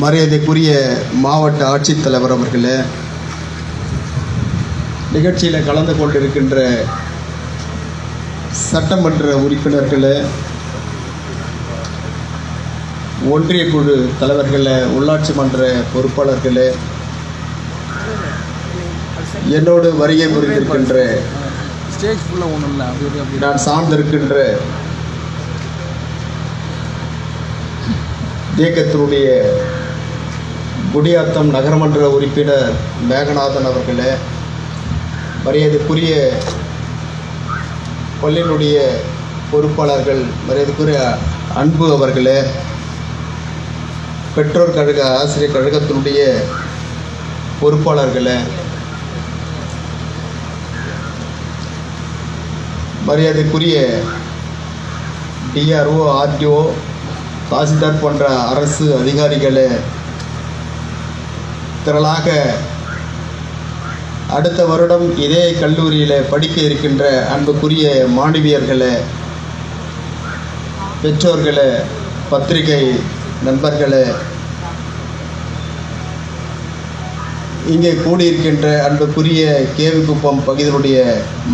மரியாதைக்குரிய மாவட்ட ஆட்சித்தலைவர் அவர்களே நிகழ்ச்சியில் கலந்து கொண்டிருக்கின்ற சட்டமன்ற உறுப்பினர்களே ஒன்றிய குழு தலைவர்களே உள்ளாட்சி மன்ற பொறுப்பாளர்களே என்னோடு வருகை புரிந்திருக்கின்ற நான் சார்ந்திருக்கின்ற இயக்கத்தினுடைய குடியாத்தம் நகரமன்ற உறுப்பினர் மேகநாதன் அவர்களே மரியாதைக்குரிய பள்ளியினுடைய பொறுப்பாளர்கள் மரியாதைக்குரிய அன்பு அவர்களே பெற்றோர் கழக ஆசிரியர் கழகத்தினுடைய பொறுப்பாளர்களே மரியாதைக்குரிய டிஆர்ஓ ஆர்டிஓ தாசில்தார் போன்ற அரசு அதிகாரிகளை திரளாக அடுத்த வருடம் இதே கல்லூரியில் படிக்க இருக்கின்ற அன்புக்குரிய மாணவியர்களை பெற்றோர்களை பத்திரிகை நண்பர்களை இங்கே கூடியிருக்கின்ற அன்புக்குரிய கேவிக்குப்பம் பகுதியினுடைய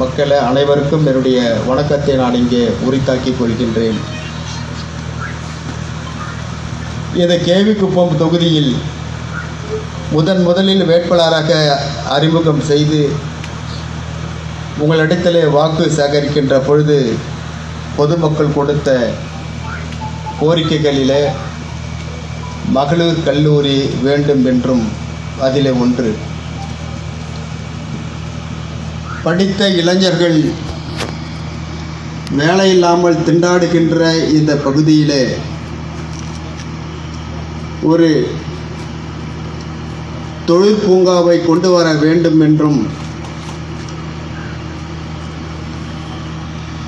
மக்களை அனைவருக்கும் என்னுடைய வணக்கத்தை நான் இங்கே உரித்தாக்கிக் கொள்கின்றேன். இந்த கேவிக்குப்பம் தொகுதியில் முதன் முதலில் வேட்பாளராக அறிமுகம் செய்து உங்களிடத்திலே வாக்கு சேகரிக்கின்ற பொழுது பொதுமக்கள் கொடுத்த கோரிக்கைகளிலே மகளிர் கல்லூரி வேண்டும் என்றும் அதிலே ஒன்று. படித்த இளைஞர்கள் வேலை இல்லாமல் திண்டாடுகின்ற இந்த பகுதியிலே ஒரு தொழிற்பூங்காவை கொண்டு வர வேண்டும் என்றும்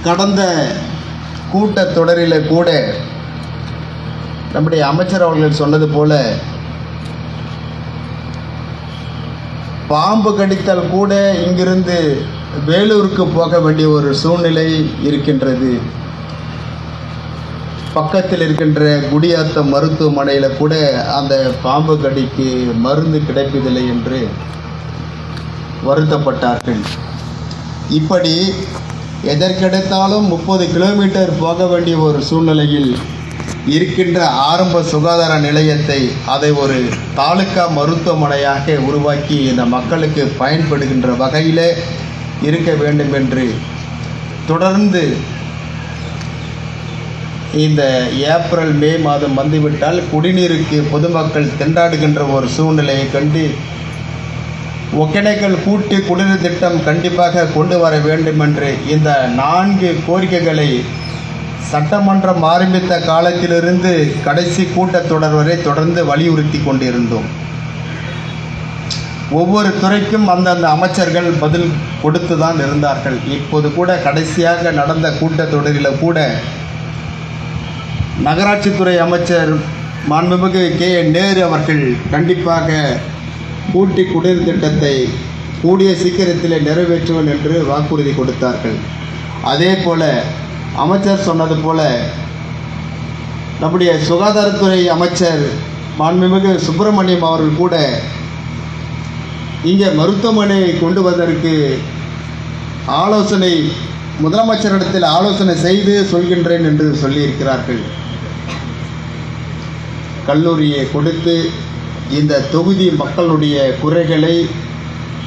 கடந்த கூட்டத்தொடரில் கூட நம்முடைய அமைச்சர் அவர்கள் சொன்னது போல பாம்பு கடித்தல் கூட இங்கிருந்து வேலூருக்கு போக வேண்டிய ஒரு சூழ்நிலை இருக்கின்றது. பக்கத்தில் இருக்கின்ற குடியாத்த மருத்துவமனையில் கூட அந்த பாம்பு கடிக்கு மருந்து கிடைப்பதில்லை என்று வருத்தப்பட்டார்கள். இப்படி எதற்கெடுத்தாலும் முப்பது கிலோமீட்டர் போக வேண்டிய ஒரு சூழ்நிலையில் இருக்கின்ற ஆரம்ப சுகாதார நிலையத்தை அதை ஒரு தாலுக்கா மருத்துவமனையாக உருவாக்கி இந்த மக்களுக்கு பயன்படுகின்ற வகையில் இருக்க வேண்டும் என்று தொடர்ந்து இந்த ஏப்ரல் மே மாதம் வந்துவிட்டால் குடிநீருக்கு பொதுமக்கள் திண்டாடுகின்ற ஒரு சூழ்நிலையை கண்டு ஒகேனக்கல் கூட்டு குடிநீர் திட்டம் கண்டிப்பாக கொண்டு வர வேண்டும் என்று இந்த நான்கு கோரிக்கைகளை சட்டமன்றம் ஆரம்பித்த காலத்திலிருந்து கடைசி கூட்டத்தொடர் வரை தொடர்ந்து வலியுறுத்தி கொண்டிருந்தோம். ஒவ்வொரு துறைக்கும் அந்தந்த அமைச்சர்கள் பதில் கொடுத்து தான் இருந்தார்கள். இப்போது கூட கடைசியாக நடந்த கூட்டத்தொடரில் கூட நகராட்சித்துறை அமைச்சர் மாண்புமிகு கே. நேரு அவர்கள் கண்டிப்பாக கூட்டி குடிநீர் திட்டத்தை கூடிய சீக்கிரத்தில் நிறைவேற்றுவேன் என்று வாக்குறுதி கொடுத்தார்கள். அதே போல் அமைச்சர் சொன்னது போல நம்முடைய சுகாதாரத்துறை அமைச்சர் மாண்புமிகு சுப்பிரமணியம் அவர்கள் கூட இங்கே மருத்துவமனையை கொண்டு வந்ததற்கு ஆலோசனை முதலமைச்சரிடத்தில் ஆலோசனை செய்து சொல்கின்றேன் என்று சொல்லியிருக்கிறார்கள். கல்லூரியை கொடுத்து இந்த தொகுதி மக்களுடைய குறைகளை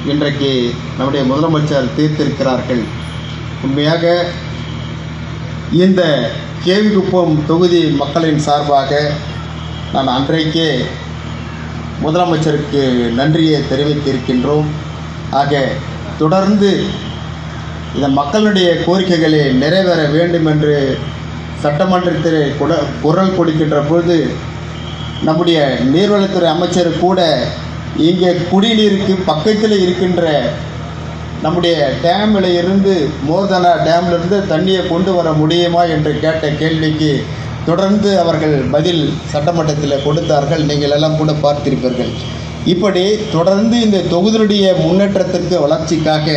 இன்றைக்கு நம்முடைய முதலமைச்சர் தீர்த்திருக்கிறார்கள். உண்மையாக இந்த கேவிக்குப்பம் தொகுதி மக்களின் சார்பாக நான் அன்றைக்கே முதலமைச்சருக்கு நன்றியை தெரிவித்திருக்கின்றோம். ஆக தொடர்ந்து இந்த மக்களுடைய கோரிக்கைகளை நிறைவேற வேண்டும் என்று சட்டமன்றத்தில் குட குரல் கொடுக்கின்ற பொழுது நம்முடைய நீர்வளத்துறை அமைச்சர் கூட இங்கே குடிநீருக்கு பக்கத்தில் இருக்கின்ற நம்முடைய டேமில் இருந்து மோர்தனா டேம்லேருந்து தண்ணியை கொண்டு வர முடியுமா என்று கேட்ட கேள்விக்கு தொடர்ந்து அவர்கள் பதில் சட்டமன்றத்தில் கொடுத்தார்கள். நீங்கள் எல்லாம் கூட பார்த்திருப்பீர்கள். இப்படி தொடர்ந்து இந்த தொகுதியுடைய முன்னேற்றத்திற்கு வளர்ச்சிக்காக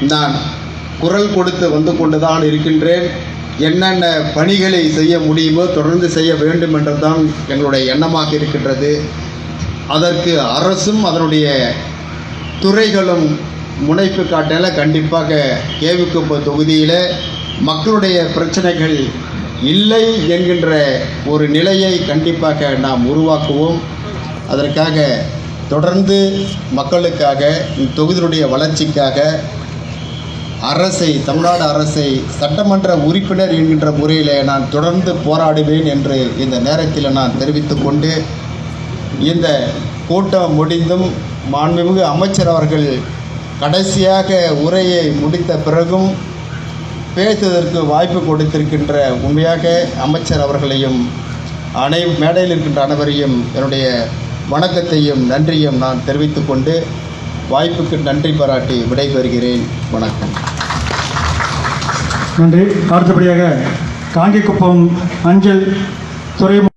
நான் குரல் கொடுத்து வந்து கொண்டுதான் இருக்கின்றேன். என்னென்ன பணிகளை செய்ய முடியுமோ தொடர்ந்து செய்ய வேண்டும் என்றுதான் எங்களுடைய எண்ணமாக இருக்கின்றது. அதற்கு அரசும் அதனுடைய துறைகளும் முனைப்பு காட்டல கண்டிப்பாக கேவிக்குப்ப தொகுதியில் மக்களுடைய பிரச்சனைகள் இல்லை என்கின்ற ஒரு நிலையை கண்டிப்பாக நாம் உருவாக்குவோம். அதற்காக தொடர்ந்து மக்களுக்காக இந்த தொகுதியினுடைய வளர்ச்சிக்காக அரசை தமிழ்நாடு அரசை சட்டமன்ற உறுப்பினர் என்கின்ற முறையில் நான் தொடர்ந்து போராடுவேன் என்று இந்த நேரத்தில் நான் தெரிவித்துக் கொண்டு இந்த கூட்டம் முடிந்தும் மாண்புமிகு அமைச்சர் அவர்கள் கடைசியாக உரையை முடித்த பிறகும் பேசுவதற்கு வாய்ப்பு கொடுத்திருக்கின்ற உண்மையாக அமைச்சர் அவர்களையும் அனை மேடையில் இருக்கின்ற அனைவரையும் என்னுடைய வணக்கத்தையும் நன்றியும் நான் தெரிவித்துக்கொண்டு வாய்ப்புக்கு நன்றி பாராட்டி விடைபெறுகிறேன். வணக்கம். நன்றி. அடுத்தபடியாக காங்கிக்குப்பம் அஞ்சல் துறை